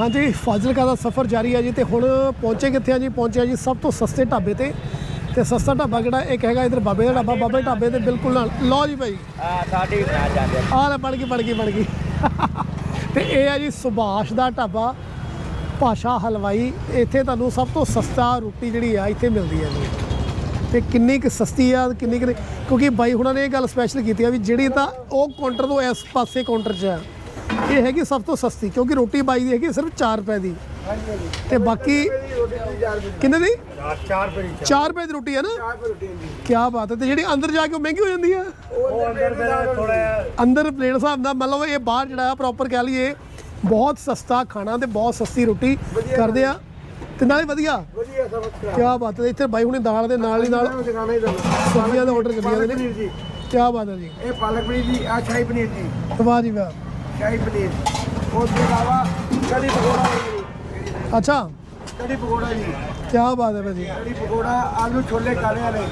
ਹਾਂਜੀ ਫਾਜ਼ਿਲਕਾ ਦਾ ਸਫ਼ਰ ਜਾਰੀ ਹੈ ਜੀ ਤੇ ਹੁਣ ਪਹੁੰਚੇ ਕਿੱਥੇ ਆ ਜੀ? ਪਹੁੰਚਿਆ ਜੀ ਸਭ ਤੋਂ ਸਸਤੇ ਢਾਬੇ ਤੇ ਤੇ ਸਸਤਾ ਢਾਬਾ ਕਿਹੜਾ? ਇੱਕ ਹੈਗਾ ਇਧਰ ਬਾਬੇ ਦਾ ਢਾਬਾ ਬਾਬੇ ਢਾਬੇ ਦੇ ਬਿਲਕੁਲ ਨਾਲ। ਲਓ ਜੀ ਭਾਈ ਆ ਸਾਡੀ ਬਣਾ ਜਾਂਦੇ ਆਹ ਲੈ ਬਣ ਗਈ ਬਣ ਗਈ ਬਣ ਗਈ। ਤੇ ਇਹ ਹੈ ਜੀ ਸੁਭਾਸ਼ ਦਾ ਢਾਬਾ ਭਾਸ਼ਾ ਹਲਵਾਈ। ਇੱਥੇ ਤੁਹਾਨੂੰ ਸਭ ਤੋਂ ਸਸਤਾ ਰੋਟੀ ਜਿਹੜੀ ਆ ਇੱਥੇ ਮਿਲਦੀ ਹੈ ਜੀ। ਤੇ ਕਿੰਨੀ ਕੁ ਸਸਤੀ ਆ ਕਿੰਨੀ ਕੁ। ਕਿਉਂਕਿ ਬਾਈ ਹੁਣਾਂ ਨੇ ਇਹ ਗੱਲ ਸਪੈਸ਼ਲ ਕੀਤੀ ਆ ਵੀ ਜਿਹੜੀ ਤਾਂ ਉਹ ਕਾਊਂਟਰ ਤੋਂ ਇਸ ਪਾਸੇ ਕਾਊਂਟਰ 'ਚ ਆ। ਇਹ ਹੈਗੀ ਸਭ ਤੋਂ ਸਸਤੀ ਕਿਉਂਕਿ ਰੋਟੀ ਬਾਈ ਦੀ ਹੈਗੀ ਸਿਰਫ 4 ਰੁਪਏ ਦੀ। ਤੇ ਬਾਕੀ ਕਿੰਨੇ ਦੀ? 4 ਰੁਪਏ 4 ਰੁਪਏ ਦੀ ਰੋਟੀ ਹੈ ਨਾ? ਕੀ ਬਾਤ ਹੈ ਤੇ ਜਿਹੜੀ ਅੰਦਰ ਜਾ ਕੇ ਉਹ ਮਹਿੰਗੀ ਹੋ ਜਾਂਦੀ ਉਹ ਅੰਦਰ ਮੇਰਾ ਥੋੜਾ ਅੰਦਰ ਪਲੇਟ ਹਿਸਾਬ ਨਾਲ ਮਤਲਬ ਇਹ ਬਾਹਰ ਜਿਹੜਾ ਆ ਪ੍ਰੋਪਰ ਕਹਿ ਲਈਏ ਬਹੁਤ ਸਸਤਾ ਖਾਣਾ ਤੇ ਬਹੁਤ ਸਸਤੀ ਰੋਟੀ ਕਰਦੇ ਆ। ਤੇ ਨਾਲੇ ਵਧੀਆ। ਵਧੀਆ ਸਭ ਕੁਝ ਕੀ ਬਾਤ ਹੈ ਇੱਥੇ ਬਾਈ ਹੁਣੇ ਦਾਲ ਦੇ ਨਾਲ ਹੀ ਨਾਲ ਹੀ ਸਬਜ਼ੀਆਂ ਦੇ ਆਰਡਰ ਚੱਲੀ ਜਾਂਦੇ ਨੇ। ਜੀ। ਕੀ ਬਾਤ ਹੈ ਜੀ। ਇਹ ਪਾਲਕ ਪਨੀਰ ਜੀ ਆ ਸ਼ਾਹੀ ਪਨੀਰ ਜੀ। ਵਾਹ ਜੀ ਵਾਹ। ਸ਼ਾਹੀ ਪਨੀਰ। ਉਸ ਤੋਂ ਇਲਾਵਾ ਕੜੀ ਪਕੌੜਾ ਜੀ ਅੱਛਾ। ਕੜੀ ਪਕੌੜਾ ਜੀ ਕੀ ਬਾਤ ਹੈ ਭਾਜੀ। ਕੜੀ ਪਕੌੜਾ ਆਲੂ ਛੋਲੇ ਕਾਲੇ ਵਾਲੇ।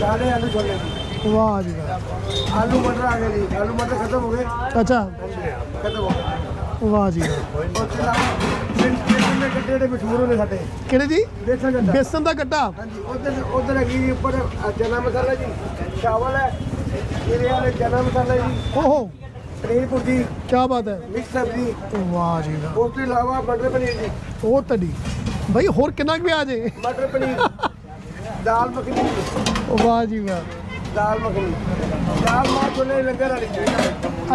ਕਾਲੇ ਆਲੂ ਛੋਲੇ। ਜੀ ਵਾਹ ਜੀ ਵਾਹ। ਆਲੂ ਮਟਰ ਆ ਗਏ ਜੀ। ਆਲੂ ਮਟਰ ਖਤਮ ਹੋ ਗਏ। ਅੱਛਾ। ਖਤਮ ਹੋ ਗਏ। ਵਾਹ ਜੀ ਵਾਹ। ਉਸ ਤੋਂ ਇਲਾਵਾ ਬੇਸਨ ਦੇ ਗੱਡੇ ਜਿਹੜੇ ਮਸ਼ਹੂਰ ਹੋਣੇ ਸਾਡੇ। ਕਿਹੜੇ ਜੀ? ਬੇਸਨ ਦਾ ਗੱਟਾ ਹਾਂਜੀ ਉਧਰ ਉਧਰ ਹੈਗੀ ਜੀ ਉੱਪਰ ਚਨਾ ਮਸਾਲਾ ਜੀ। ਚਾਵਲ ਹੈ। ਇਹਦੇ ਵਾਲੇ ਚਨਾ ਮਸਾਲਾ ਜੀ। ਓਹੋ। ਪਨੀਰ ਭੁਰਜੀ ਕੀ ਬਾਤ ਹੈ। ਮਿਕਸ ਸਬਜ਼ੀ। ਵਾਹ ਜੀ ਵਾਹ। ਉਸ ਤੋਂ ਇਲਾਵਾ ਮਟਰ ਪਨੀਰ ਜੀ। ਉਹ ਤੜੀ ਭਾਈ ਹੋਰ ਕਿੰਨਾ ਕੁ ਵੀ ਆ ਜੇ। ਮਟਰ ਪਨੀਰ। ਦਾਲ ਮੱਖਣੀ। ਵਾਹ ਜੀ ਵਾਹ। ਦਾਲ ਮੱਖਣੀ। ਦਾਲ ਮਾਂ ਛੋਲੇ ਲੰਗਰ ਵਾਲੀ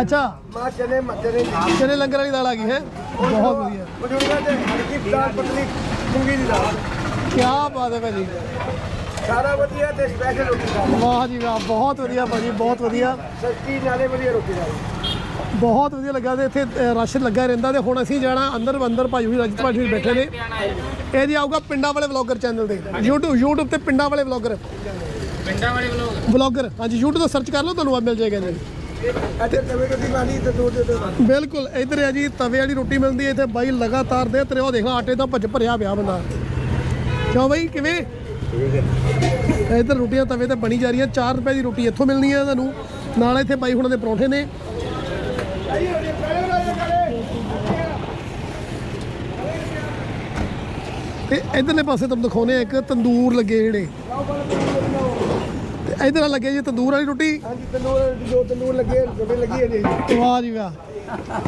ਅੱਛਾ। ਮਾਂ ਚਨੇ ਮੱਚਰੇ ਜੀ ਚਨੇ ਲੰਗਰ ਵਾਲੀ ਦਾਲ ਆ ਗਈ ਹੈ। ਬਹੁਤ ਵਧੀਆ। ਬਜ਼ੁਰਗਾਂ ਦੇ ਹਲਕੀ ਦਾਲ ਪਤਲੀ ਮੂੰਗੀ ਦੀ ਦਾਲ। ਕੀ ਬਾਤ ਹੈ ਭਾਜੀ। ਸਾਰਾ ਵਧੀਆ ਤੇ ਸਪੈਸ਼ਲ ਰੋਟੀ ਦਾਲ। ਵਾਹ ਜੀ ਵਾਹ। ਬਹੁਤ ਵਧੀਆ ਭਾਜੀ ਬਹੁਤ ਵਧੀਆ। ਸਸਤੀ ਨਾਲੇ ਵਧੀਆ ਰੋਟੀ ਦਾਲ। ਬਹੁਤ ਵਧੀਆ ਲੱਗਾ ਤੇ ਇੱਥੇ ਅ, ਰਸ਼ ਲੱਗਾ ਰਹਿੰਦਾ ਤੇ ਹੁਣ ਅਸੀਂ ਜਾਣਾ ਅੰਦਰ ਅੰਦਰ ਭਾਈ ਹੋਈ ਰਜਤ ਭਾਜੀ ਹੋਈ ਬੈਠੇ ਨੇ। ਇਹ ਜੀ ਆਊਗਾ ਪਿੰਡਾਂ ਵਾਲੇ ਵਲੌਗਰ ਚੈਨਲ ਤੇ। YouTube YouTube ਤੇ ਪਿੰਡਾਂ ਵਾਲੇ ਵਲੌਗਰ। ਪਿੰਡਾਂ ਵਾਲੇ ਵਲੋਗ ਵਲੌਗਰ। ਹਾਂਜੀ YouTube ਤੋਂ ਸਰਚ ਕਰ ਲਓ ਤੁਹਾਨੂੰ ਆ ਮਿਲ ਜਾਏਗਾ ਜੀ। ਅੱਛਾ ਤਵੇ ਰੋਟੀ ਮਾਰੀ ਤੇ ਦੋ ਦੇ ਦੋ ਬਿਲਕੁਲ ਇਧਰ ਹੈ ਜੀ ਤਵੇ ਵਾਲੀ ਰੋਟੀ ਮਿਲਦੀ ਹੈ ਇੱਥੇ ਬਾਈ ਲਗਾਤਾਰ ਦੇ ਤੇਰੇ ਉਹ ਦੇਖ ਲਾ ਆਟੇ ਦਾ ਭੱਜ ਭਰਿਆ ਪਿਆ ਬੰਦਾ। ਕਿਉਂ ਬਾਈ ਕਿਵੇਂ? ਇਧਰ ਰੋਟੀਆਂ ਤਵੇ ਤੇ ਬਣੀ ਜਾ ਰਹੀਆਂ 4 ਰੁਪਏ ਦੀ ਰੋਟੀ ਇੱਥੋਂ ਮਿਲਣੀ ਹੈ ਤੁਹਾਨੂੰ। ਨਾਲ ਇੱਥੇ ਬਾਈ ਹੁਣਾਂ ਦੇ ਪਰੌਂਠੇ ਨੇ। ਤੇ ਇਧਰਲੇ ਪਾਸੇ ਤੁਹਾਨੂੰ ਦਿਖਾਉਨੇ ਆ ਇੱਕ ਤੰਦੂਰ ਲੱਗੇ ਜਿਹੜੇ। ਤੇ ਇਧਰ ਲੱਗੇ ਜੀ ਤੰਦੂਰ ਵਾਲੀ ਰੋਟੀ। ਹਾਂਜੀ ਤੰਦੂਰ ਦੋ ਤੰਦੂਰ ਲੱਗੇ ਰੋਟੀ ਲੱਗੀ ਹੈ ਜੀ। ਵਾਹ ਜੀ ਵਾਹ।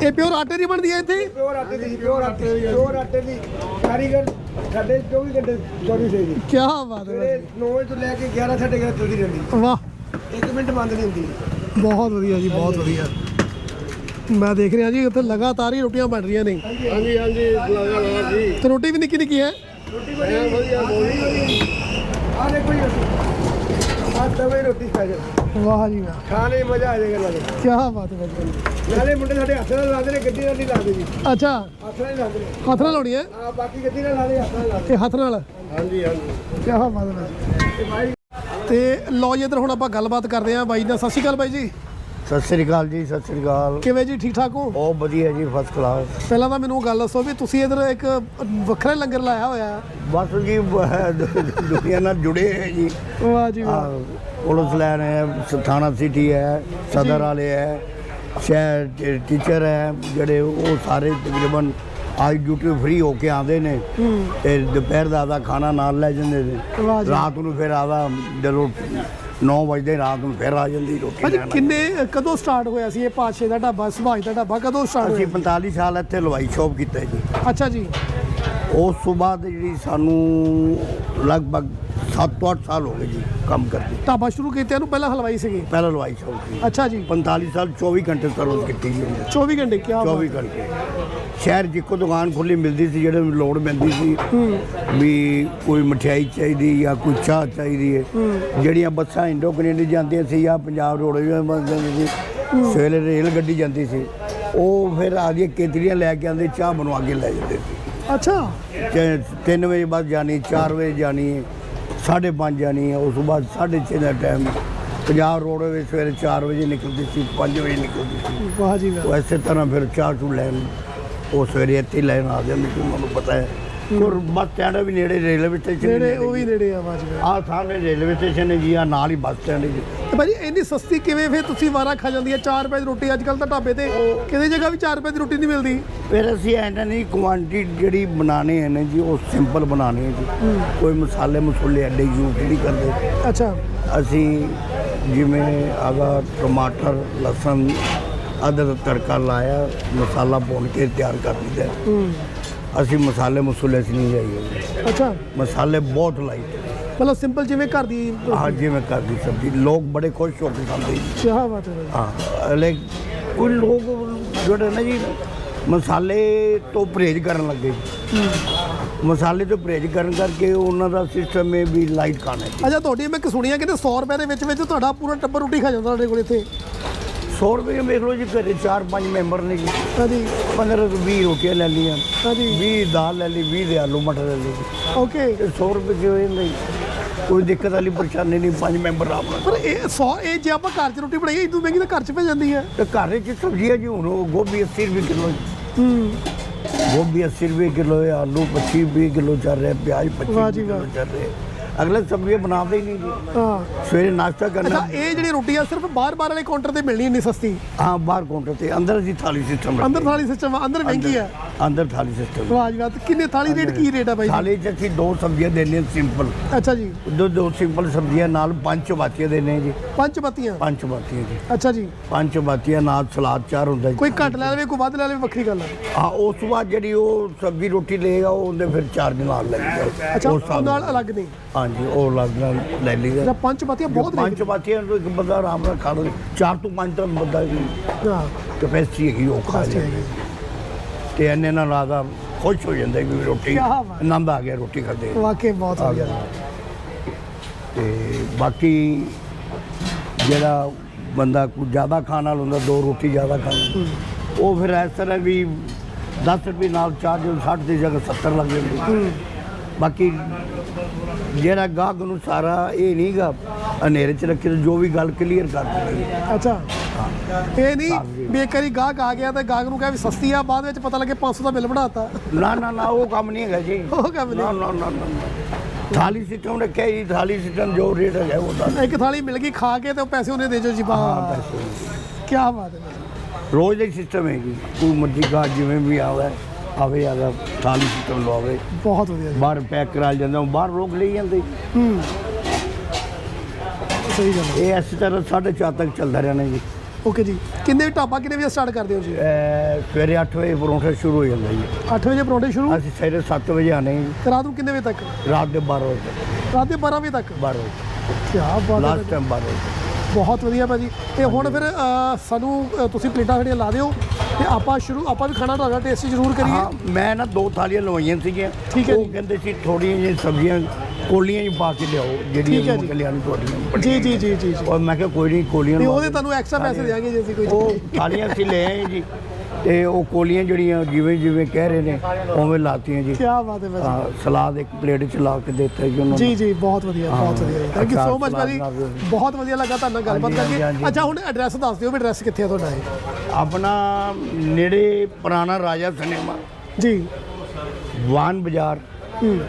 ਇਹ ਪਿਓਰ ਆਟੇ ਦੀ ਬਣਦੀ ਹੈ ਇੱਥੇ? ਪਿਓਰ ਆਟੇ ਦੀ ਪਿਓਰ ਆਟੇ ਦੀ ਪਿਓਰ ਆਟੇ ਦੀ ਕਾਰੀਗਰ ਸਾਡੇ 24 ਘੰਟੇ ਚੌਵੀ ਸੇ ਜੀ ਕੀ ਬਾਤ ਹੈ ਸਵੇਰੇ 9 ਵਜੇ ਤੋਂ ਲੈ ਕੇ 11 ਸਾਢੇ 11 ਚੱਲਦੀ ਰਹਿੰਦੀ ਵਾਹ। ਇੱਕ ਮਿੰਟ ਬੰਦ ਨਹੀਂ ਹੁੰਦੀ। ਬਹੁਤ ਵਧੀਆ ਜੀ ਬਹੁਤ ਵਧੀਆ। ਮੈਂ ਦੇਖ ਰਿਹਾ ਜੀ ਉੱਥੇ ਲਗਾਤਾਰ ਹੀ ਰੋਟੀਆਂ ਬਣ ਰਹੀਆਂ ਨੇ। ਹਾਂਜੀ ਹਾਂਜੀ ਲਗਾ ਜੀ। ਤੇ ਰੋਟੀ ਵੀ ਨਿੱਕੀ ਨਿੱਕੀ ਹੈ? ਰੋਟੀ ਬੜੀ ਵਧੀਆ ਆ ਦੇਖੋ ਜੀ ਆ ਤਵੇ ਰੋਟੀ ਖਾ ਜਾ। ਵਾਹ ਜੀ ਵਾਹ। ਖਾਣੇ ਮਜ਼ਾ ਆ ਜਾਏਗਾ ਨਾਲੇ। ਕੀ ਬਾਤ ਹੈ ਭਾਜੀ ਨਾਲੇ ਮੁੰਡੇ ਸਾਡੇ ਹੱਥ ਨਾਲ ਲਾਉਂਦੇ ਨੇ ਗੱਡੀ ਨਾਲ ਨਹੀਂ ਲਾਉਂਦੇ ਜੀ। ਅੱਛਾ। ਹੱਥ ਨਾਲ ਲਾਉਂਦੇ ਨੇ। ਹੱਥ ਨਾਲ ਲਾਉਣੀ ਹੈ? ਆ ਬਾਕੀ ਗੱਡੀ ਨਾਲ ਲਾਉਂਦੇ ਹੱਥ ਨਾਲ ਲਾਉਂਦੇ। ਇਹ ਹੱਥ ਨਾਲ? ਹਾਂਜੀ ਹਾਂਜੀ। ਕੀ ਬਾਤ ਹੈ ਤੇ ਲਓ ਜੀ ਇੱਧਰ ਹੁਣ ਆਪਾਂ ਗੱਲਬਾਤ ਕਰਦੇ ਹਾਂ ਬਾਈ ਨਾਲ। ਸਤਿ ਸ਼੍ਰੀ ਅਕਾਲ ਬਾਈ ਜੀ। ਸਤਿ ਸ੍ਰੀ ਅਕਾਲ ਜੀ ਸਤਿ ਸ੍ਰੀ ਅਕਾਲ। ਕਿਵੇਂ ਜੀ ਠੀਕ ਠਾਕ ਹੋ? ਬਹੁਤ ਵਧੀਆ ਜੀ ਫਸਟ ਕਲਾਸ ਪਹਿਲਾਂ ਤਾਂ ਮੈਨੂੰ ਗੱਲ ਦੱਸੋ ਵੀ ਤੁਸੀਂ ਇੱਧਰ ਇੱਕ ਵੱਖਰਾ ਲੰਗਰ ਲਾਇਆ ਹੋਇਆ ਬਸ ਜੀ ਦੁਨੀਆ ਨਾਲ ਜੁੜੇ ਹੈ ਜੀ। ਵਾਹ ਜੀ ਵਾਹ। ਪੁਲਿਸ ਲਾਈਨ ਹੈ ਥਾਣਾ ਸਿਟੀ ਹੈ ਸਦਰ ਵਾਲੇ ਹੈ ਸ਼ਹਿਰ ਟੀਚਰ ਹੈ ਜਿਹੜੇ ਉਹ ਸਾਰੇ ਤਕਰੀਬਨ ਅੱਜ ਡਿਊਟੀ ਫ੍ਰੀ ਹੋ ਕੇ ਆਉਂਦੇ ਨੇ। ਤੇ ਦੁਪਹਿਰ ਦਾ ਆਦਾ ਖਾਣਾ ਨਾਲ ਲੈ ਜਾਂਦੇ ਨੇ। ਰਾਤ ਨੂੰ ਫਿਰ ਆਦਾ ਜਦੋਂ 9 ਵਜੇ ਰਾਤ ਨੂੰ ਫਿਰ ਆ ਜਾਂਦੀ ਰੋਟੀ ਭਾਜੀ ਲੈਣ ਕਿੰਨੇ ਕਦੋਂ ਸਟਾਰਟ ਹੋਇਆ ਸੀ ਇਹ ਪਾਛੇ ਦਾ ਢਾਬਾ ਸੁਭਾਸ਼ ਦਾ ਢਾਬਾ? ਕਦੋਂ ਸਟਾਰਟ ਅਸੀਂ ਹੋਇਆ? 45 ਸਾਲ ਇੱਥੇ ਲਵਾਈ ਸ਼ੋਪ ਕੀਤਾ ਜੀ। ਅੱਛਾ ਜੀ। ਉਸ ਤੋਂ ਬਾਅਦ ਜਿਹੜੀ ਸਾਨੂੰ ਲਗਭਗ 7-8 ਸਾਲ ਹੋ ਗਏ ਜੀ ਕੰਮ ਕਰਦੇ। ਢਾਬਾ ਸ਼ੁਰੂ ਕੀਤਿਆਂ ਨੂੰ ਪਹਿਲਾਂ ਹਲਵਾਈ ਸੀਗੇ? ਪਹਿਲਾਂ ਲਵਾਈ ਸ਼ੌਪ ਸੀ। ਅੱਛਾ ਜੀ। 45 ਸਾਲ 24 ਘੰਟੇ ਸਰਵਿਸ ਕੀਤੀ ਜੀ ਉਹਨੇ। 24 ਘੰਟੇ ਕੀ 24 ਘੰਟੇ। ਸ਼ਹਿਰ ਇੱਕੋ ਦੁਕਾਨ ਖੁੱਲੀ ਮਿਲਦੀ ਸੀ ਜਿਹੜੇ ਨੂੰ ਲੋੜ ਪੈਂਦੀ ਸੀ। ਵੀ ਕੋਈ ਮਠਿਆਈ ਚਾਹੀਦੀ ਜਾਂ ਕੋਈ ਚਾਹ ਚਾਹੀਦੀ ਹੈ ਜਿਹੜੀਆਂ ਬੱਸਾਂ ਇੰਡੋ ਕੈਨੇਡਾ ਜਾਂਦੀਆਂ ਸੀ ਜਾਂ ਪੰਜਾਬ ਰੋਡਵੇਜ਼ ਜਾਂਦੀ ਸੀ ਸਵੇਰੇ ਰੇਲ ਗੱਡੀ ਜਾਂਦੀ ਸੀ ਉਹ ਫਿਰ ਆ ਕੇ ਕੇਤਰੀਆਂ ਲੈ ਕੇ ਆਉਂਦੇ ਚਾਹ ਬਣਵਾ ਕੇ ਲੈ ਜਾਂਦੇ ਸੀ। ਅੱਛਾ। ਤੇ 3 ਵਜੇ ਬਾਅਦ ਜਾਣੀ 4 ਵਜੇ ਜਾਣੀ ਹੈ 5:30 ਜਾਣੀ ਹੈ ਉਸ ਤੋਂ ਬਾਅਦ 6:30 ਦਾ ਟਾਈਮ ਪੰਜਾਬ ਰੋਡਵੇਜ਼ ਸਵੇਰੇ 4 ਵਜੇ ਨਿਕਲਦੀ ਸੀ 5 ਵਜੇ ਨਿਕਲਦੀ ਸੀ। ਵਾਹ ਜੀ ਵਾਹ। ਇਸੇ ਤਰ੍ਹਾਂ ਫਿਰ ਚਾਹ ਚੂ ਲੈਣ ਉਹ ਸਵੇਰੇ ਇੱਥੇ ਹੀ ਲੈਣ ਆ ਜਾਂਦੇ ਸੀ ਉਹਨਾਂ ਨੂੰ ਪਤਾ ਹੈ। ਔਰ ਬੱਸ ਸਟੈਂਡ ਵੀ ਨੇੜੇ ਰੇਲਵੇ ਸਟੇਸ਼ਨ ਨੇੜੇ ਉਹ ਵੀ ਨੇੜੇ ਆ ਵਾਜਬ ਆ ਸਾਹਮਣੇ ਰੇਲਵੇ ਸਟੇਸ਼ਨ ਹੈ ਜੀ ਆ ਨਾਲ ਹੀ ਬੱਸ ਸਟੈਂਡ ਹੈ ਜੀ। ਤੇ ਭਾਜੀ ਇੰਨੀ ਸਸਤੀ ਕਿਵੇਂ ਫਿਰ ਤੁਸੀਂ ਵਾਰਾ ਖਾ ਜਾਂਦੀ ਹੈ 4 ਰੁਪਏ ਦੀ ਰੋਟੀ? ਅੱਜ ਕੱਲ ਤਾਂ ਢਾਬੇ ਤੇ ਕਿਸੇ ਜਗ੍ਹਾ ਵੀ 4 ਰੁਪਏ ਦੀ ਰੋਟੀ ਨਹੀਂ ਮਿਲਦੀ? ਫਿਰ ਅਸੀਂ ਇਹਨਾਂ ਨਹੀਂ ਕੁਆਂਟੀਟੀ ਜਿਹੜੀ ਬਣਾਣੇ ਹਨ ਜੀ ਉਹ ਸਿੰਪਲ ਬਣਾਣੇ ਹੈ ਜੀ। ਕੋਈ ਮਸਾਲੇ ਮਸੂਲੇ ਐਡੇ ਯੂਜ਼ ਨਹੀਂ ਕਰਦੇ। ਅੱਛਾ। ਅਸੀਂ ਜਿਵੇਂ ਆਗਾ ਟਮਾਟਰ ਲਸਣ ਅਦਰਕ ਤੜਕਾ ਲਾਇਆ ਮਸਾਲਾ ਭੁੰਨ ਕੇ ਤਿਆਰ ਕਰ ਹੂੰ। ਅਸੀਂ ਮਸਾਲੇ ਮਸੂਲੇ 'ਚ ਨਹੀਂ ਜਾਈਏ ਅੱਛਾ। ਮਸਾਲੇ ਬਹੁਤ ਲਾਈਟ ਮਤਲਬ ਸਿੰਪਲ ਜਿਵੇਂ ਘਰ ਦੀ ਹਾਂ ਜਿਵੇਂ ਘਰ ਦੀ ਸਬਜ਼ੀ। ਲੋਕ ਬੜੇ ਖੁਸ਼ ਹੋ ਕੇ ਖਾਂਦੇ ਜੀ। ਕੀ ਬਾਤ ਹੈ। ਹਾਂ ਲੈ ਕੋਈ ਲੋਕ ਜਿਹੜੇ ਨਾ ਜੀ ਮਸਾਲੇ ਤੋਂ ਪਰਹੇਜ਼ ਕਰਨ ਲੱਗੇ। ਜੀ ਮਸਾਲੇ ਤੋਂ ਪਰਹੇਜ਼ ਕਰਨ ਕਰਕੇ ਉਹਨਾਂ ਦਾ ਸਿਸਟਮ ਹੈ ਵੀ ਲਾਈਟ ਖਾਣਾ ਅੱਛਾ ਤੁਹਾਡੀ ਮੈਂ ਕਿ ਸੁਣੀਆ ਕਿ 100 ਰੁਪਏ ਦੇ ਵਿੱਚ ਵਿੱਚ ਤੁਹਾਡਾ ਪੂਰਾ ਟੱਬਰ ਰੋਟੀ ਖਾ ਜਾਂਦਾ ਤੁਹਾਡੇ ਕੋਲ ਇੱਥੇ। 100 ਰੁਪਏ ਵੇਖ ਲਓ ਜੀ ਘਰੇ 4-5 ਮੈਂਬਰ ਨੇ ਜੀ। ਹਾਂਜੀ। 15 ਤੋਂ 20 ਰੋਟੀਆਂ ਲੈ ਲਈਆਂ। ਹਾਂਜੀ। 20 ਦਾਲ ਲੈ ਲਈ 20 ਦੇ ਆਲੂ ਮਟਰ ਲੈ ਲਈ ਓਕੇ। ਤੇ 100 ਰੁਪਏ ਕਿਉਂ ਨਹੀਂ? ਕੋਈ ਦਿੱਕਤ ਵਾਲੀ ਪਰੇਸ਼ਾਨੀ ਨਹੀਂ ਪੰਜ ਮੈਂਬਰ ਨਾਲ। ਪਰ ਇਹ 100 ਇਹ ਜੇ ਆਪਾਂ ਘਰ 'ਚ ਰੋਟੀ ਬਣਾਈਏ ਇਦੋਂ ਮਹਿੰਗੀ ਤਾਂ ਘਰ 'ਚ ਪੈ ਜਾਂਦੀ ਹੈ। ਤੇ ਘਰ ਵਿੱਚ ਸਬਜ਼ੀਆਂ ਜੀ ਹੁਣ ਉਹ ਗੋਭੀ 80 ਰੁਪਏ ਕਿਲੋ ਹੂੰ। ਗੋਭੀ 80 ਰੁਪਏ ਕਿਲੋ ਹੈ ਆਲੂ 25 ਰੁਪਏ ਕਿਲੋ ਚੱਲ ਰਿਹਾ ਪਿਆਜ਼ 25 ਵਾਹ ਰੁਪਏ। ਚੱਲ ਰਿਹਾ। ਅਗਲੇ ਸਬਜ਼ੀਆਂ ਬਣਾਉਂਦੇ ਹੀ ਨਹੀਂ ਜੀ। ਹਾਂ। ਸਵੇਰੇ ਨਾਸ਼ਤਾ ਕਰਨਾ। ਅੱਛਾ ਇਹ ਜਿਹੜੀ ਰੋਟੀ ਆ ਸਿਰਫ ਬਾਹਰ-ਬਾਹਰ ਵਾਲੇ ਕਾਊਂਟਰ ਤੇ ਮਿਲਣੀ ਇੰਨੀ ਸਸਤੀ? ਹਾਂ ਬਾਹਰ ਕਾਊਂਟਰ ਤੇ ਅੰਦਰ ਅਸੀਂ ਥਾਲੀ ਸਿਸਟਮ ਅੰਦਰ ਥਾਲੀ ਸਿਸਟਮ ਅੰਦਰ ਮਹਿੰਗੀ ਆ। ਅੰਦਰ ਥਾਲੀ ਸਿਸਟਮ ਵਾਹ ਜੀ ਵਾਹ ਤੇ ਕਿੰਨੇ ਥਾਲੀ ਰੇਟ ਕੀ ਰੇਟ ਆ ਬਾਈ ਜੀ? ਥਾਲੀ 'ਚ ਅਸੀਂ ਦੋ ਸਬਜ਼ੀਆਂ ਦੇਣੇ ਸਿੰਪਲ ਅੱਛਾ ਜੀ। ਦੋ ਦੋ ਸਿੰਪਲ ਸਬਜ਼ੀਆਂ ਨਾਲ ਪੰਜ ਚਪਾਤੀਆਂ ਦੇਣੇ ਜੀ। ਪੰਜ ਪੱਤੀਆਂ ਪੰਜ ਚਪਾਤੀਆਂ ਜੀ। ਅੱਛਾ ਜੀ। ਪੰਜ ਚਪਾਤੀਆਂ ਨਾਲ ਸਲਾਦ ਚਾਰ ਹੁੰਦਾ ਜੀ। ਕੋਈ ਘੱਟ ਲੈ ਲਵੇ ਕੋਈ ਵੱਧ ਲੈ ਲਵੇ ਵੱਖਰੀ ਗੱਲ ਆ। ਹਾਂ ਉਸ ਤੋਂ ਬਾਅਦ ਜਿਹੜੀ ਉਹ ਸਬਜ਼ੀ ਰੋਟੀ ਲਏਗਾ ਉਹ ਉਹਦੇ ਫਿਰ ਚਾਰਜ ਨਾਲ ਲੱਗੇਗਾ ਅੱਛਾ ਉਹ ਨਾਲ ਅਲੱਗ ਨਹੀਂ ਹਾਂਜੀ ਉਹ ਲੱਗ ਨਾਲ ਲੈ ਲਈਦਾ ਜਿਹੜਾ ਪੰਜ ਪੱਤੀਆਂ ਬਹੁਤ ਪੰਜ ਰੇਟ ਚਪਾਤੀਆਂ ਨੂੰ ਇੱਕ ਬੰਦਾ ਆਰਾਮ ਨਾਲ ਖਾ ਲਵੇ ਚਾਰ ਤੋਂ ਪੰਜ ਤਾਂ ਬੰਦਾ ਹਾਂ। ਕਪੈਸਿਟੀ ਹੈਗੀ ਉਹ ਖਾ ਲੇ ਤੇ ਇੰਨੇ ਨਾਲ ਆਦਾ ਖੁਸ਼ ਹੋ ਜਾਂਦਾ ਕਿ ਰੋਟੀ। ਆਨੰਦ ਆ ਗਿਆ ਰੋਟੀ ਖਾਦੇ ਵਾਕਈ ਬਹੁਤ ਵਧੀਆ। ਤੇ ਬਾਕੀ ਜਿਹੜਾ ਬੰਦਾ ਕੁਝ ਜ਼ਿਆਦਾ ਖਾਣ ਵਾਲਾ ਹੁੰਦਾ ਦੋ ਰੋਟੀ ਜ਼ਿਆਦਾ ਖਾਣਾ ਉਹ ਫਿਰ ਇਸ ਤਰ੍ਹਾਂ ਵੀ 10 ਰੁਪਏ ਨਾਲ ਚਾਰਜ 60 ਦੀ ਜਗ੍ਹਾ 70 ਲੱਗ ਜਾਂਦੀ। ਬਾਕੀ ਜਿਹੜਾ ਗਾਹਕ ਨੂੰ ਸਾਰਾ ਇਹ ਨਹੀਂਗਾ ਹਨੇਰੇ ਚ ਰੱਖੇ ਤੇ ਜੋ ਵੀ ਗੱਲ ਕਲੀਅਰ ਕਰ ਦਿੰਦੇ ਅੱਛਾ। ਇਹ ਨਹੀਂ ਵਾਰੀ ਗਾਹਕ ਆ ਗਿਆ ਤੇ ਗਾਹਕ ਨੂੰ ਕਿਹਾ ਵੀ ਸਸਤੀ ਆ ਬਾਅਦ ਵਿੱਚ ਪਤਾ ਲੱਗੇ 500 ਦਾ ਬਿੱਲ ਬਣਾਤਾ। ਨਾ ਨਾ ਨਾ ਉਹ ਕੰਮ ਨਹੀਂ ਹੈਗਾ ਜੀ। ਉਹ ਕੰਮ ਨਹੀਂ ਨਾ ਨਾ ਨਾ। ਥਾਲੀ ਸਿਸਟਮ ਰੱਖਿਆ ਜੀ ਥਾਲੀ ਸਿਸਟਮ ਜੋ ਰੇਟ ਹੈਗਾ ਉਹ ਦੱਸ ਇੱਕ ਥਾਲੀ ਮਿਲ ਗਈ ਖਾ ਕੇ ਤੇ ਉਹ ਪੈਸੇ ਉਹਨੇ ਦੇ ਜੋ ਜੀ ਬਾ ਹਾਂ ਕੀ ਬਾਤ ਹੈ। ਰੋਜ਼ ਦਾ ਹੀ ਸਿਸਟਮ ਹੈ ਜੀ ਕੋਈ ਮਰਜ਼ੀ ਗਾ ਜਿਵੇਂ ਵੀ ਆਵੇ। ਆਵੇ ਆਦਾ ਥਾਲੀ ਸਿਸਟਮ ਲਵਾਵੇ। ਬਹੁਤ ਵਧੀਆ ਜੀ। ਬਾਹਰ ਪੈਕ ਕਰਾ ਜਾਂਦਾ ਬਾਹਰ ਲੋਕ ਲਈ ਜਾਂਦੇ। ਹੂੰ। ਸਹੀ ਗੱਲ ਹੈ। ਇਹ ਇਸ ਤਰ੍ਹਾਂ ਸਾਢੇ ਚਾਰ ਤੱਕ ਚੱਲਦਾ ਰਹਿਣਾ ਜੀ। ਓਕੇ ਜੀ। ਕਿੰਨੇ ਵਜੇ ਢਾਬਾ ਕਿੰਨੇ ਵਜੇ ਸਟਾਰਟ ਕਰਦੇ ਹੋ ਜੀ? ਅਹ ਸਵੇਰੇ 8 ਵਜੇ ਪਰੌਂਠਾ ਸ਼ੁਰੂ ਹੋ ਜਾਂਦਾ ਜੀ। 8 ਵਜੇ ਪਰੌਂਠੇ ਸ਼ੁਰੂ? ਅਸੀਂ ਸਵੇਰੇ 7 ਵਜੇ ਆਨੇ ਜੀ। ਤੇ ਰਾਤ ਨੂੰ ਕਿੰਨੇ ਵਜੇ ਤੱਕ? ਰਾਤ ਦੇ 12 ਵਜੇ ਤੱਕ। ਰਾਤ ਦੇ 12 ਵਜੇ ਤੱਕ? 12 ਵਜੇ ਕੀ ਬਾਤ ਲਾਸਟ ਟਾਈਮ 12 ਵਜੇ। ਬਹੁਤ ਵਧੀਆ ਭਾਜੀ। ਤੇ ਹੁਣ ਫਿਰ ਅ, ਸਾਨੂੰ ਅ, ਤੁਸੀਂ ਪਲੇਟਾਂ ਸਾਡੀਆਂ ਲਾ ਦਿਓ ਤੇ ਆਪਾਂ ਸ਼ੁਰੂ ਆਪਾਂ ਵੀ ਖਾਣਾ ਤੁਹਾਡਾ ਟੇਸਟ ਜ਼ਰੂਰ ਕਰੀਏ। ਹਾਂ ਮੈਂ ਨਾ ਦੋ ਥਾਲੀਆਂ ਲਵਾਈਆਂ ਸੀਗੀਆਂ। ਠੀਕ ਹੈ ਉਹ ਜੀ। ਕਹਿੰਦੇ ਸੀ ਥੋੜੀਆਂ ਜਿਹੀਆਂ ਸਬਜ਼ੀਆਂ ਕੋਲੀਆਂ ਹੀ ਪਾ ਕੇ ਲਿਆਓ ਠੀਕ ਹੈ ਜਿਹੜੀਆਂ ਜੀ। ਮਕਲਿਆਂ ਤੁਹਾਡੀਆਂ ਜੀ ਜੀ ਜੀ ਜੀ ਜੀ। ਔਰ ਮੈਂ ਕਿਹਾ ਕੋਈ ਨਹੀਂ ਕੋਲੀਆਂ ਤੇ ਲਵਾ ਉਹਦੇ। ਤੁਹਾਨੂੰ ਐਕਸਟਰਾ ਪੈਸੇ ਦੇਵਾਂਗੇ ਜੇ ਅਸੀਂ ਕੋਈ ਉਹ ਥਾਲੀਆਂ ਅਸੀਂ ਲੈ ਆਏ ਜੀ। ਤੇ ਉਹ ਕੋਲੀਆਂ ਜਿਹੜੀਆਂ ਜਿਵੇਂ ਜਿਵੇਂ ਕਹਿ ਰਹੇ ਨੇ ਉਵੇਂ ਲਾਤੀਆਂ ਜੀ। ਕੀ ਬਾਤ ਹੈ ਭਾਜੀ। ਹਾਂ, ਸਲਾਦ ਇੱਕ ਪਲੇਟ ਚ ਲਾ ਕੇ ਦਿੱਤਾ ਜੀ ਉਹਨਾਂ ਜੀ ਜੀ ਬਹੁਤ ਵਧੀਆ ਬਹੁਤ। ਵਧੀਆ। ਥੈਂਕ ਯੂ ਸੋ ਮਚ ਭਾਜੀ। ਬਹੁਤ ਵਧੀਆ ਲੱਗਾ ਤੁਹਾਡੇ ਨਾਲ ਗੱਲਬਾਤ ਹਾਂਜੀ, ਕਰਕੇ। ਹਾਂਜੀ, ਅੱਛਾ ਹੁਣ ਐਡਰੈਸ ਦੱਸ ਦਿਓ ਵੀ ਐਡਰੈਸ ਕਿੱਥੇ ਆ ਤੁਹਾਡਾ ਇਹ। ਆਪਣਾ ਨੇੜੇ ਪੁਰਾਣਾ ਰਾਜਾ ਸਿਨੇਮਾ। ਜੀ। ਵਾਨ ਬਾਜ਼ਾਰ। ਹੂੰ।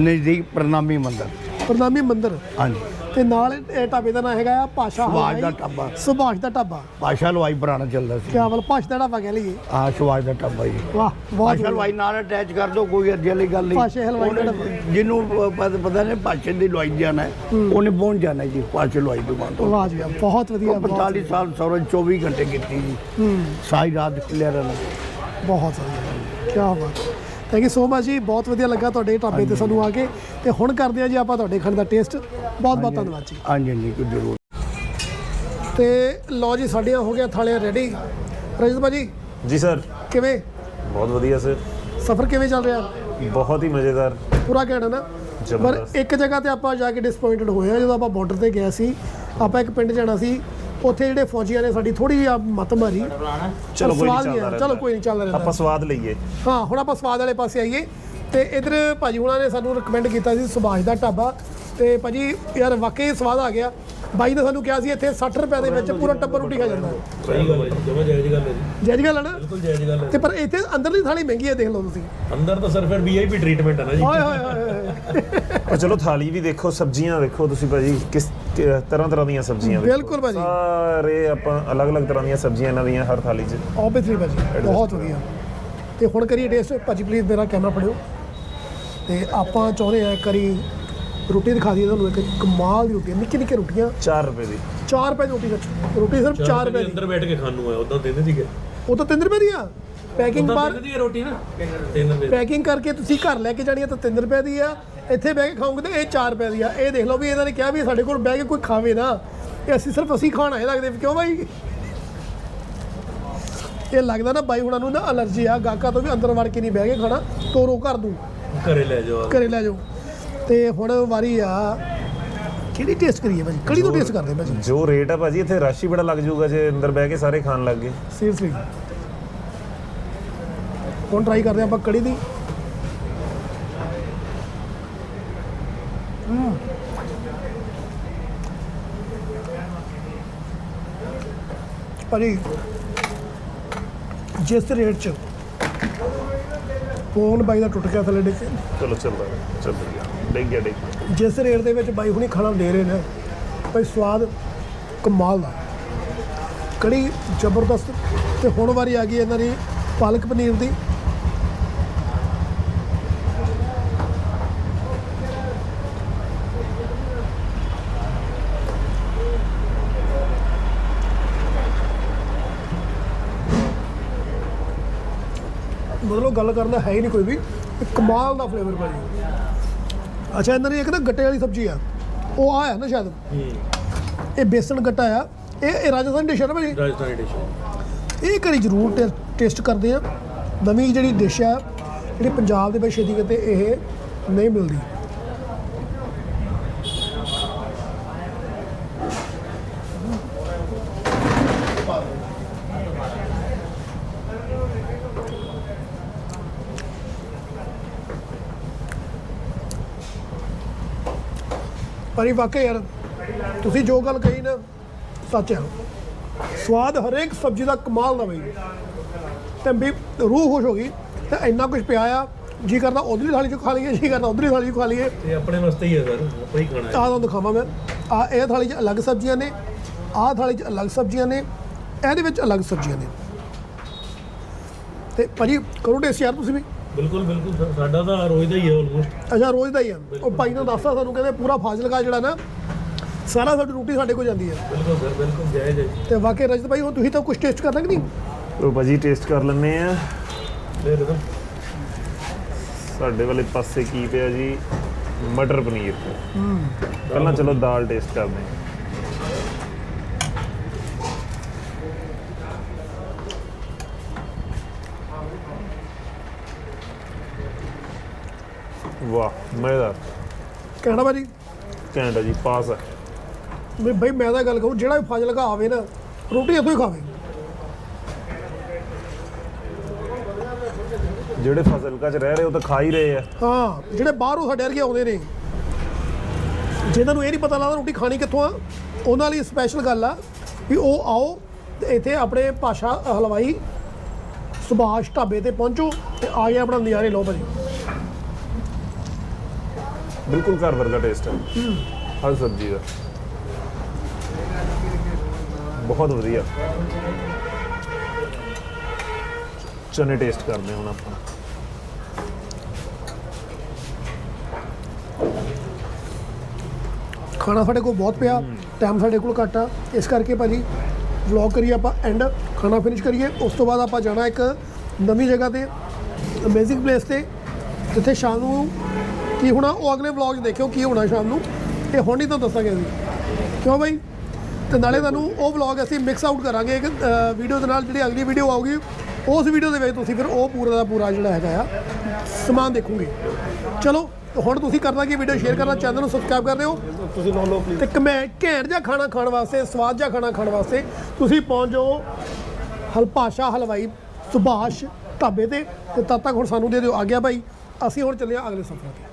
ਨਜ਼ਦੀਕ ਪ੍ਰਣਾਮੀ ਮੰਦਰ। ਪ੍ਰਣਾਮੀ ਮੰਦਿਰ। ਹਾਂਜੀ। ਤੇ ਨਾਲ ਇਹ ਢਾਬੇ ਦਾ ਨਾਮ ਹੈਗਾ ਆ ਭਾਸ਼ਾ ਸੁਭਾਸ਼ ਦਾ। ਢਾਬਾ। ਸੁਭਾਸ਼ ਦਾ ਢਾਬਾ। ਪਾਸ਼ਾ ਲਵਾਈ ਪੁਰਾਣਾ ਚੱਲਦਾ ਸੀ। ਕਿਆ ਬਲ ਭਾਸ਼ ਦਾ ਢਾਬਾ ਕਹਿ ਲਈਏ। ਆ ਸੁਭਾਸ਼ ਦਾ ਢਾਬਾ ਜੀ। ਵਾਹ ਬਹੁਤ ਪਾਸ਼ਾ। ਲਵਾਈ ਨਾਲ ਅਟੈਚ ਕਰ ਦੋ ਕੋਈ ਅੱਜੇ ਵਾਲੀ ਗੱਲ ਨਹੀਂ। ਪਾਸ਼ਾ ਹਲਵਾਈ ਦਾ ਉਹਨੇ ਜਿਹਨੂੰ ਪਤਾ ਨਹੀਂ ਪਾਸ਼ੇ ਦੀ ਲਵਾਈ ਜਾਣਾ ਹੈ, ਉਹਨੇ ਪਹੁੰਚ ਜਾਣਾ ਜੀ ਪਾਸ਼ਾ ਲਵਾਈ ਦੁਕਾਨ ਤੋਂ। ਵਾਹ ਜੀ ਬਹੁਤ ਵਧੀਆ ਉਹ ਬਹੁਤ 45 ਸਾਲ ਸੌਰਜ 24 ਘੰਟੇ ਕੀਤੀ ਜੀ। ਹੂੰ। ਸਾਰੀ ਰਾਤ ਖਿਲਿਆ ਰਹਿਣਾ ਬਹੁਤ ਵਧੀਆ। ਕੀ ਬਾਤ ਥੈਂਕ ਯੂ ਸੋ ਮਚ ਜੀ। ਬਹੁਤ ਵਧੀਆ ਲੱਗਾ ਤੁਹਾਡੇ ਢਾਬੇ ਤੇ ਸਾਨੂੰ ਆ ਕੇ। ਤੇ ਹੁਣ ਕਰਦੇ ਆ ਜੀ ਆਪਾਂ ਤੁਹਾਡੇ ਖਾਣ ਦਾ ਟੇਸਟ ਬਹੁਤ ਬਹੁਤ ਧੰਨਵਾਦ ਜੀ। ਹਾਂਜੀ ਹਾਂਜੀ ਕੋਈ ਜ਼ਰੂਰ। ਤੇ ਲਓ ਜੀ ਸਾਡੀਆਂ ਹੋ ਗਿਆ ਥਾਲੀਆਂ ਰੈਡੀ ਰਜਤ ਭਾਜੀ ਜੀ ਸਰ। ਕਿਵੇਂ? ਬਹੁਤ ਵਧੀਆ ਸਰ। ਸਫ਼ਰ ਕਿਵੇਂ ਚੱਲ ਰਿਹਾ? ਬਹੁਤ ਹੀ ਮਜ਼ੇਦਾਰ। ਪੂਰਾ ਕਹਿਣਾ ਨਾ? ਪਰ। ਇੱਕ ਜਗ੍ਹਾ ਤੇ ਆਪਾਂ ਜਾ ਕੇ ਡਿਸਪਾਇੰਟਡ ਹੋਏ ਆ ਜਦੋਂ ਆਪਾਂ ਬਾਰਡਰ ਤੇ ਗਏ ਸੀ। ਆਪਾਂ ਇੱਕ ਪਿੰਡ ਜਾਣਾ ਸੀ। ਉੱਥੇ ਜਿਹੜੇ ਫੌਜੀਆਂ ਨੇ ਸਾਡੀ ਥੋੜੀ ਜਿਹੀ ਮਤ ਮਾਰੀ। ਚਲੋ ਕੋਈ ਸਵਾਦ ਨਹੀਂ ਚੱਲਦਾ ਚਲੋ ਕੋਈ ਨਹੀਂ ਚੱਲਦਾ ਰਹਿੰਦਾ। ਆਪਾਂ ਸਵਾਦ ਲਈਏ। ਹਾਂ ਹੁਣ ਆਪਾਂ ਸਵਾਦ ਵਾਲੇ ਪਾਸੇ ਆਈਏ। ਤੇ ਇਧਰ ਭਾਜੀ ਹੁਣਾਂ ਨੇ ਸਾਨੂੰ ਰეკਮੈਂਡ ਕੀਤਾ ਸੀ ਸੁਭਾਸ਼ ਦਾ ਢਾਬਾ। ਤੇ ਭਾਜੀ ਯਾਰ ਵਾਕਈ ਸਵਾਦ ਆ ਗਿਆ। ਬਾਈ ਨੇ ਸਾਨੂੰ ਕਿਹਾ ਸੀ ਇੱਥੇ 60 ਰੁਪਏ ਦੇ ਵਿੱਚ ਪੂਰਾ ਟੱਬਰ ਰੋਟੀ ਖਾ ਜਾਂਦਾ। ਹੈ ਸਹੀ ਗੱਲ ਹੈ ਜਮਾ ਜਾਇਜ਼ ਗੱਲ ਹੈ ਜੀ। ਜਾਇਜ਼ ਗੱਲ ਹੈ ਨਾ? ਬਿਲਕੁਲ ਜਾਇਜ਼ ਗੱਲ ਹੈ ਤੇ ਪਰ ਇੱਥੇ ਅੰਦਰਲੀ ਥਾਲੀ ਮਹਿੰਗੀ ਹੈ ਦੇਖ ਲਓ ਤੁਸੀਂ। ਅੰਦਰ ਤਾਂ ਸਰ ਫਿਰ ਵੀਆਈਪੀ ਟ੍ਰੀਟਮੈਂਟ ਹੈ ਨਾ ਜੀ। ਓਏ ਹੋਏ ਹੋਏ ਚਲੋ ਥਾਲੀ ਵੀ ਦੇਖੋ ਸਬਜ਼ੀਆਂ ਦੇਖੋ ਤੁਸੀਂ ਭਾਜੀ ਕਿਸ ਤਰ੍ਹਾਂ ਤਰ੍ਹਾਂ ਦੀਆਂ ਸਬਜ਼ੀਆਂ। ਬਿਲਕੁਲ ਭਾਜੀ। ਸਾਰੇ ਆਪਾਂ ਅਲੱਗ-ਅਲੱਗ ਤਰ੍ਹਾਂ ਦੀਆਂ ਸਬਜ਼ੀਆਂ ਇਹਨਾਂ ਦੀਆਂ ਹਰ ਥਾਲੀ 'ਚ। ਆਬਵੀਅਸਲੀ ਭਾਜੀ ਬਹੁਤ ਵਧੀਆ। ਤੇ ਹੁਣ ਕਰੀਏ ਟੇਸਟ ਭਾਜੀ ਪਲੀਜ਼ ਮੇਰਾ ਕੈਮਰਾ ਫੜਿਓ। ਤੇ ਆਪਾਂ ਚਾਹੁੰਦੇ ਆ ਕਰੀ ਰੋਟੀ ਦਿਖਾ ਦਈਏ ਤੁਹਾਨੂੰ ਇੱਕ ਕਮਾਲ ਦੀ ਰੋਟੀ ਨਿੱਕੀ ਨਿੱਕੀ ਰੋਟੀਆਂ। 4 ਰੁਪਏ ਦੀ। 4 ਰੁਪਏ ਦੀ ਰੋਟੀ ਵਿੱਚ ਰੋਟੀ ਸਿਰਫ 4 ਰੁਪਏ ਦੀ। ਅੰਦਰ ਬੈਠ ਕੇ ਖਾਣ ਨੂੰ ਹੈ ਉਦਾਂ ਦਿੰਦੇ ਸੀਗੇ। ਉਹ ਤਾਂ 3 ਰੁਪਏ ਦੀ ਆ। ਪੈਕਿੰਗ ਦਿੰਦੇ ਸੀਗੇ ਰੋਟੀ ਨਾ? 3 ਰੁਪਏ ਪੈਕਿੰਗ ਕਰਕੇ ਤੁਸੀਂ ਘਰ ਲੈ ਕੇ ਜਾਣੀ ਆ ਤਾਂ 3 ਰੁਪਏ ਦੀ ਆ। ਇੱਥੇ ਬਹਿ ਕੇ ਖਾਓਗੇ ਤਾਂ ਇਹ 4 ਰੁਪਏ ਦੀ ਆ। ਇਹ ਦੇਖ ਲਓ ਵੀ ਇਹਨਾਂ ਨੇ ਕਿਹਾ ਵੀ ਸਾਡੇ ਕੋਲ ਬਹਿ ਕੇ ਕੋਈ ਖਾਵੇ ਨਾ। ਇਹ ਅਸੀਂ ਸਿਰਫ ਅਸੀਂ ਖਾਣਾ ਇਹ ਲੱਗਦੇ ਕਿਉਂ ਬਾਈ? ਇਹ ਲੱਗਦਾ ਨਾ ਬਾਈ ਹੁਣਾਂ ਨੂੰ ਨਾ ਅਲਰਜੀ ਆ ਗਾਹਕਾਂ ਤੋਂ ਵੀ ਅੰਦਰ ਵੜ ਕੇ ਨਹੀਂ ਬਹਿ ਕੇ ਖਾਣਾ। ਤੋਰੋ ਘਰ ਨੂੰ। ਘਰੇ ਲੈ ਜਾਓ ਘਰੇ ਲੈ ਜਾਓ। ਤੇ ਹੁਣ ਵਾਰੀ ਆ। ਕਿਹੜੀ ਟੇਸਟ ਕਰੀਏ ਭਾਜੀ? ਕੜੀ ਤੋਂ ਟੇਸਟ ਕਰਦੇ ਭਾਜੀ? ਜੋ ਰੇਟ ਹੈ ਭਾਜੀ ਇੱਥੇ ਰਸ਼ ਹੀ ਬੜਾ ਲੱਗ ਜਾਊਗਾ ਜੇ ਅੰਦਰ ਬਹਿ ਕੇ ਸਾਰੇ ਖਾਣ ਲੱਗ ਗਏ। ਸੀਰੀਅਸਲੀ ਹੁਣ ਟਰਾਈ ਕਰਦੇ ਆਪਾਂ ਕੜੀ ਦੀ। ਭਾਜੀ ਜਿਸ ਰੇਟ ਚ ਫੋਨ ਬਾਈ ਦਾ ਟੁੱਟ ਗਿਆ ਥੱਲੇ ਡਿੱਗ ਕੇ। ਚਲੋ ਚੱਲਦਾ ਰਿਹਾ, ਚੱਲ ਗਿਆ ਡਿੱਗ ਗਿਆ ਡਿੱਗ ਗਿਆ। ਜਿਸ ਰੇਟ ਦੇ ਵਿੱਚ ਬਾਈ ਹੁਣੀ ਖਾਣਾ ਦੇ ਰਹੇ ਨੇ, ਭਾਈ ਸਵਾਦ ਕਮਾਲ ਦਾ। ਕੜੀ ਜ਼ਬਰਦਸਤ ਤੇ ਹੁਣ ਵਾਰੀ ਆ ਗਈ ਇਹਨਾਂ ਦੀ ਪਾਲਕ ਪਨੀਰ ਦੀ। ਮਤਲਬ ਗੱਲ ਕਰਨ ਦਾ ਹੈ ਹੀ ਨਹੀਂ ਕੋਈ ਵੀ। ਕਮਾਲ ਦਾ ਫਲੇਵਰ ਭਾਜੀ। ਅੱਛਾ ਇਹਨਾਂ ਦੀ ਇੱਕ ਨਾ ਗੱਟੇ ਵਾਲੀ ਸਬਜ਼ੀ ਆ। ਉਹ ਆ ਹੈ ਨਾ ਸ਼ਾਇਦ। ਇਹ ਬੇਸਣ ਗੱਟਾ ਆ। ਇਹ ਇਹ ਰਾਜਸਥਾਨੀ ਡਿਸ਼ ਹੈ ਨਾ ਭਾਜੀ? ਰਾਜਸਥਾਨੀ ਡਿਸ਼ ਇਹ ਕਰੀ ਜ਼ਰੂਰ ਟੇਸਟ ਕਰਦੇ ਆ। ਨਵੀਂ ਜਿਹੜੀ ਡਿਸ਼ ਆ ਜਿਹੜੀ ਪੰਜਾਬ ਦੇ ਵਿੱਚ ਛੇਤੀ ਕਿਤੇ ਇਹ ਨਹੀਂ ਮਿਲਦੀ। ਇਹ ਵਾਕਈ ਯਾਰ ਤੁਸੀਂ ਜੋ ਗੱਲ ਕਹੀ ਨਾ ਸੱਚ ਹੈ। ਸਵਾਦ ਹਰੇਕ ਸਬਜ਼ੀ ਦਾ ਕਮਾਲ ਦਾ ਬਈ ਤੇ ਵੀ ਰੂਹ ਖੁਸ਼ ਹੋ ਗਈ ਤੇ ਇੰਨਾ ਕੁਝ ਪਿਆ ਆ ਜੀ ਕਰਦਾ ਉਧਰਲੀ ਥਾਲੀ ਚ ਖਾ ਲਈਏ ਜੀ ਕਰਦਾ ਉਧਰਲੀ ਥਾਲੀ ਚ ਖਾ ਲਈਏ। ਇਹ ਆਪਣੇ ਵਾਸਤੇ ਹੀ ਹੈ ਸਰ ਆਪਾਂ ਹੀ ਖਾਣਾ ਹੈ। ਆਹ ਤੁਹਾਨੂੰ ਦਿਖਾਵਾਂ ਮੈਂ। ਆ ਇਹ ਥਾਲੀ 'ਚ ਅਲੱਗ ਸਬਜ਼ੀਆਂ ਨੇ ਆਹ ਥਾਲੀ 'ਚ ਅਲੱਗ ਸਬਜ਼ੀਆਂ ਨੇ ਇਹਦੇ ਵਿੱਚ ਅਲੱਗ ਸਬਜ਼ੀਆਂ ਨੇ। ਤੇ ਭਾਜੀ ਕਰੋ ਟੇਸਟ ਯਾਰ ਤੁਸੀਂ ਵੀ। ਬਿਲਕੁਲ ਬਿਲਕੁਲ ਸਰ ਸਾਡਾ ਤਾਂ ਰੋਜ਼ ਦਾ ਹੀ ਹੈ ਆਲਮੋਸਟ ਅੱਛਾ ਰੋਜ਼ ਦਾ ਹੀ ਆ ਉਹ ਭਾਈ ਨੇ ਦੱਸਤਾ ਸਾਨੂੰ ਕਹਿੰਦੇ ਪੂਰਾ ਫਾਜ਼ਿਲਕਾ ਜਿਹੜਾ ਨਾ ਸਾਰਾ ਸਾਡੀ ਰੋਟੀ ਸਾਡੇ ਕੋਲ ਜਾਂਦੀ ਹੈ। ਬਿਲਕੁਲ ਸਰ ਬਿਲਕੁਲ ਜਾਇਜ਼ ਹੈ ਜੀ। ਤੇ ਵਾਕਈ ਰਜਤ ਭਾਈ ਹੁਣ ਤੁਸੀਂ ਤਾਂ ਕੁਝ ਟੇਸਟ ਕਰਨਾ ਕਿ ਨਹੀਂ? ਲੋ ਭਾਜੀ ਟੇਸਟ ਕਰ ਲੈਂਦੇ ਆ। ਲੈ ਲਓ ਸਾਡੇ ਵਾਲੇ ਪਾਸੇ ਕੀ ਪਿਆ ਜੀ? ਮਟਰ ਪਨੀਰ। ਪਹਿਲਾਂ ਚਲੋ ਦਾਲ ਟੇਸਟ ਕਰਦੇ ਹਾਂ। ਵਾਹ ਮਜ਼ੇਦਾਰ ਕਹਿਣਾ ਭਾਜੀ? ਘੈਂਟ ਜੀ ਪਾਸ ਹੈ ਵੀ ਭਾਈ ਮੈਂ ਤਾਂ ਗੱਲ ਕਹੂੰ ਜਿਹੜਾ ਵੀ ਫਾਜ਼ਿਲਕਾ ਆਵੇ ਨਾ ਰੋਟੀ ਇੱਥੋਂ ਹੀ ਖਾਵੇ। ਜਿਹੜੇ ਫਜ਼ਲਕਾ ਚ ਰਹਿ ਰਹੇ ਉਹ ਤਾਂ ਖਾ ਹੀ ਰਹੇ ਆ। ਹਾਂ ਜਿਹੜੇ ਬਾਹਰੋਂ ਸਾਡੇ ਵਰਗੇ ਆਉਂਦੇ ਨੇ ਜਿਨ੍ਹਾਂ ਨੂੰ ਇਹ ਨਹੀਂ ਪਤਾ ਲੱਗਦਾ ਰੋਟੀ ਖਾਣੀ ਕਿੱਥੋਂ ਆ ਉਹਨਾਂ ਲਈ ਸਪੈਸ਼ਲ ਗੱਲ ਆ ਵੀ ਉਹ ਆਓ ਤੇ ਇੱਥੇ ਆਪਣੇ ਭਾਸ਼ਾ ਹਲਵਾਈ ਸੁਭਾਸ਼ ਢਾਬੇ ਤੇ ਪਹੁੰਚੋ ਤੇ ਆ ਕੇ ਆਪਣਾ ਨਜ਼ਾਰੇ ਲਓ ਭਾਜੀ। ਬਿਲਕੁਲ ਘਰ ਵਰਗਾ ਟੇਸਟ ਹੈ ਹਰ ਸਬਜ਼ੀ ਦਾ ਬਹੁਤ ਵਧੀਆ ਚਨੇ ਟੇਸਟ ਕਰਦੇ ਹਾਂ ਹੁਣ ਆਪਾਂ ਖਾਣਾ ਸਾਡੇ ਕੋਲ ਬਹੁਤ ਪਿਆ ਟਾਈਮ ਸਾਡੇ ਕੋਲ ਘੱਟ ਆ ਇਸ ਕਰਕੇ ਭਾਜੀ ਵਲੌਗ ਕਰੀਏ ਆਪਾਂ ਐਂਡ ਖਾਣਾ ਫਿਨਿਸ਼ ਕਰੀਏ ਉਸ ਤੋਂ ਬਾਅਦ ਆਪਾਂ ਜਾਣਾ ਇੱਕ ਨਵੀਂ ਜਗ੍ਹਾ ਤੇ ਅਮੇਜ਼ਿੰਗ ਪਲੇਸ ਤੇ ਜਿੱਥੇ ਸ਼ਾਮ ਨੂੰ ਕੀ ਹੋਣਾ ਉਹ ਅਗਲੇ ਵਲੌਗ 'ਚ ਦੇਖਿਓ ਕੀ ਹੋਣਾ ਸ਼ਾਮ ਨੂੰ। ਇਹ ਹੁਣ ਨਹੀਂ ਤੁਹਾਨੂੰ ਦੱਸਾਂਗੇ ਅਸੀਂ। ਕਿਉਂ ਬਾਈ? ਤੇ ਨਾਲੇ ਤੁਹਾਨੂੰ ਉਹ ਵਲੌਗ ਅਸੀਂ ਮਿਕਸ ਆਊਟ ਕਰਾਂਗੇ ਇੱਕ ਵੀਡੀਓ ਦੇ ਨਾਲ ਜਿਹੜੀ ਅਗਲੀ ਵੀਡੀਓ ਆਊਗੀ ਉਸ ਵੀਡੀਓ ਦੇ ਵਿੱਚ ਤੁਸੀਂ ਫਿਰ ਉਹ ਪੂਰਾ ਦਾ ਪੂਰਾ ਜਿਹੜਾ ਹੈਗਾ ਆ ਸਮਾਨ ਦੇਖੋਗੇ। ਚਲੋ ਹੁਣ ਤੁਸੀਂ ਕਰਨਾ ਕੀ ਵੀਡੀਓ ਸ਼ੇਅਰ ਕਰਨਾ ਚੈਨਲ ਨੂੰ ਸਬਸਕ੍ਰਾਈਬ ਕਰ ਦਿਓ। ਤੁਸੀਂ ਨੋ ਲੋ ਪਲੀਜ਼ ਤੇ ਕਮੈ ਘੈਂਟ ਜਿਹਾ ਖਾਣਾ ਖਾਣ ਵਾਸਤੇ ਸਵਾਦ ਜਿਹਾ ਖਾਣਾ ਖਾਣ ਵਾਸਤੇ ਤੁਸੀਂ ਪਹੁੰਚ ਹਲਪਾਸ਼ਾ ਹਲਵਾਈ ਸੁਭਾਸ਼ ਢਾਬੇ ਤੇ। ਤੇ ਤਦ ਤੱਕ ਹੁਣ ਸਾਨੂੰ ਦੇ ਦਿਓ ਆ ਗਿਆ ਭਾਈ ਅਸੀਂ ਹੁਣ ਚੱਲੇ ਹਾਂ ਅਗਲੇ ਸਫ਼ਰ ਤੇ।